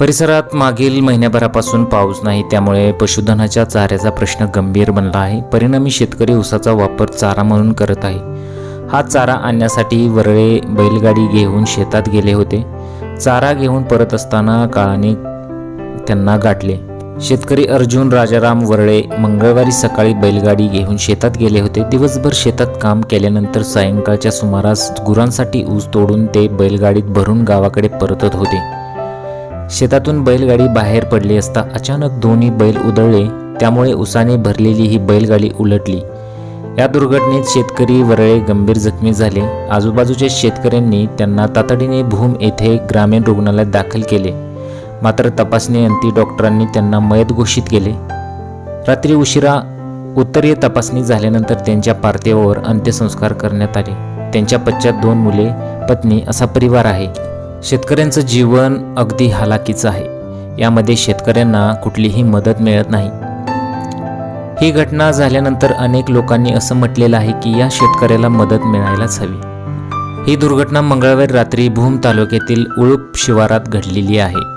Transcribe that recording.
परिसरात मागील महिन्याभरापासून पाऊस नाही त्यामुळे पशुधनाच्या चाऱ्याचा प्रश्न गंभीर बनला आहे. परिणामी शेतकरी उसाचा वापर चारा म्हणून करत आहे. हा चारा आणण्यासाठी वरळे बैलगाडी घेऊन शेतात गेले होते. चारा घेऊन परत असताना काळाने त्यांना गाठले. शेतकरी अर्जुन राजाराम वरळे मंगळवारी सकाळी बैलगाडी घेऊन शेतात गेले होते. दिवसभर शेतात काम केल्यानंतर सायंकाळच्या सुमारास गुरांसाठी ऊस तोडून ते बैलगाडीत भरून गावाकडे परतत होते. शेतातून बैलगाडी बाहेर पडली असता अचानक दोन्ही बैल उधळले त्यामुळे उसाने भरलेली ही बैलगाडी उलटली. या दुर्घटनेत शेतकरी वरळे गंभीर जखमी झाले. आजूबाजूच्या शेतकऱ्यांनी त्यांना तातडीने भूम येथे ग्रामीण रुग्णालयात दाखल केले. मात्र तपासणी अंती डॉक्टरांनी त्यांना मयत घोषित केले. रात्री उशिरा उत्तरीय तपासणी झाल्यानंतर त्यांच्या पार्थिवावर अंत्यसंस्कार करण्यात आले. त्यांच्या पश्चात दोन मुले पत्नी असा परिवार आहे. शेतकऱ्यांचं जीवन अगदी हालाकीचं आहे. यामध्ये शेतकऱ्यांना कुठलीही मदत मिळत नाही. ही घटना झाल्यानंतर अनेक लोकांनी असं म्हटलेलं आहे की या शेतकऱ्याला मदत मिळायलाच हवी. ही दुर्घटना मंगळवारी रात्री भूम तालुक्यातील उळूप शिवारात घडलेली आहे.